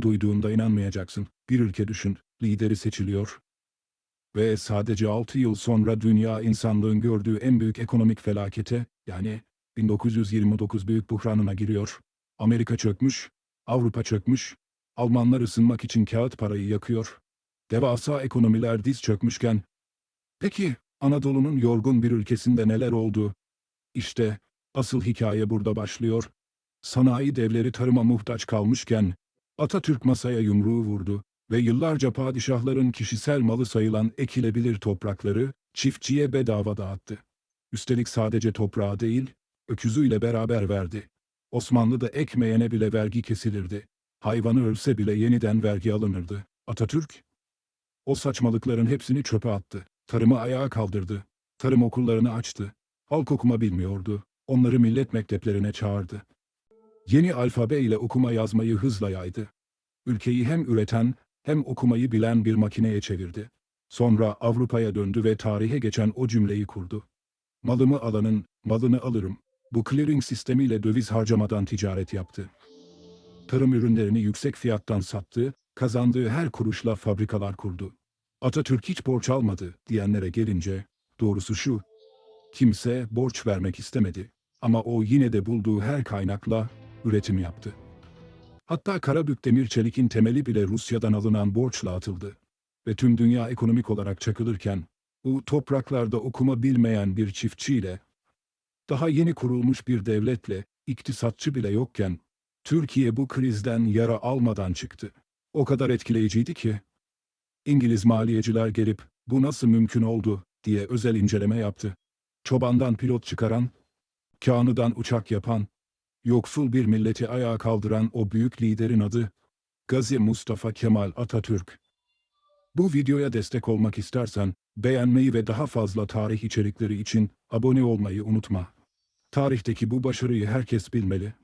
Duyduğunda inanmayacaksın. Bir ülke düşün, lideri seçiliyor. Ve sadece 6 yıl sonra dünya insanlığın gördüğü en büyük ekonomik felakete, yani 1929 büyük buhranına giriyor. Amerika çökmüş, Avrupa çökmüş, Almanlar ısınmak için kağıt parayı yakıyor. Devasa ekonomiler diz çökmüşken, peki Anadolu'nun yorgun bir ülkesinde neler oldu? İşte asıl hikaye burada başlıyor. Sanayi devleri tarıma muhtaç kalmışken, Atatürk masaya yumruğu vurdu ve yıllarca padişahların kişisel malı sayılan ekilebilir toprakları çiftçiye bedava dağıttı. Üstelik sadece toprağı değil, öküzüyle beraber verdi. Osmanlı'da ekmeyene bile vergi kesilirdi. Hayvanı ölse bile yeniden vergi alınırdı. Atatürk, o saçmalıkların hepsini çöpe attı. Tarımı ayağa kaldırdı. Tarım okullarını açtı. Halk okuma bilmiyordu. Onları millet mekteplerine çağırdı. Yeni alfabe ile okuma yazmayı hızla yaydı. Ülkeyi hem üreten hem okumayı bilen bir makineye çevirdi. Sonra Avrupa'ya döndü ve tarihe geçen o cümleyi kurdu. Malımı alanın, malını alırım. Bu clearing sistemiyle döviz harcamadan ticaret yaptı. Tarım ürünlerini yüksek fiyattan sattı, kazandığı her kuruşla fabrikalar kurdu. Atatürk hiç borç almadı diyenlere gelince, doğrusu şu, kimse borç vermek istemedi. Ama o yine de bulduğu her kaynakla üretim yaptı. Hatta Karabük Demir Çelik'in temeli bile Rusya'dan alınan borçla atıldı. Ve tüm dünya ekonomik olarak çakılırken, bu topraklarda okuma bilmeyen bir çiftçiyle, daha yeni kurulmuş bir devletle, iktisatçı bile yokken, Türkiye bu krizden yara almadan çıktı. O kadar etkileyiciydi ki, İngiliz maliyeciler gelip, bu nasıl mümkün oldu, diye özel inceleme yaptı. Çobandan pilot çıkaran, Kağnı'dan uçak yapan, yoksul bir milleti ayağa kaldıran o büyük liderin adı, Gazi Mustafa Kemal Atatürk. Bu videoya destek olmak istersen, beğenmeyi ve daha fazla tarih içerikleri için abone olmayı unutma. Tarihteki bu başarıyı herkes bilmeli.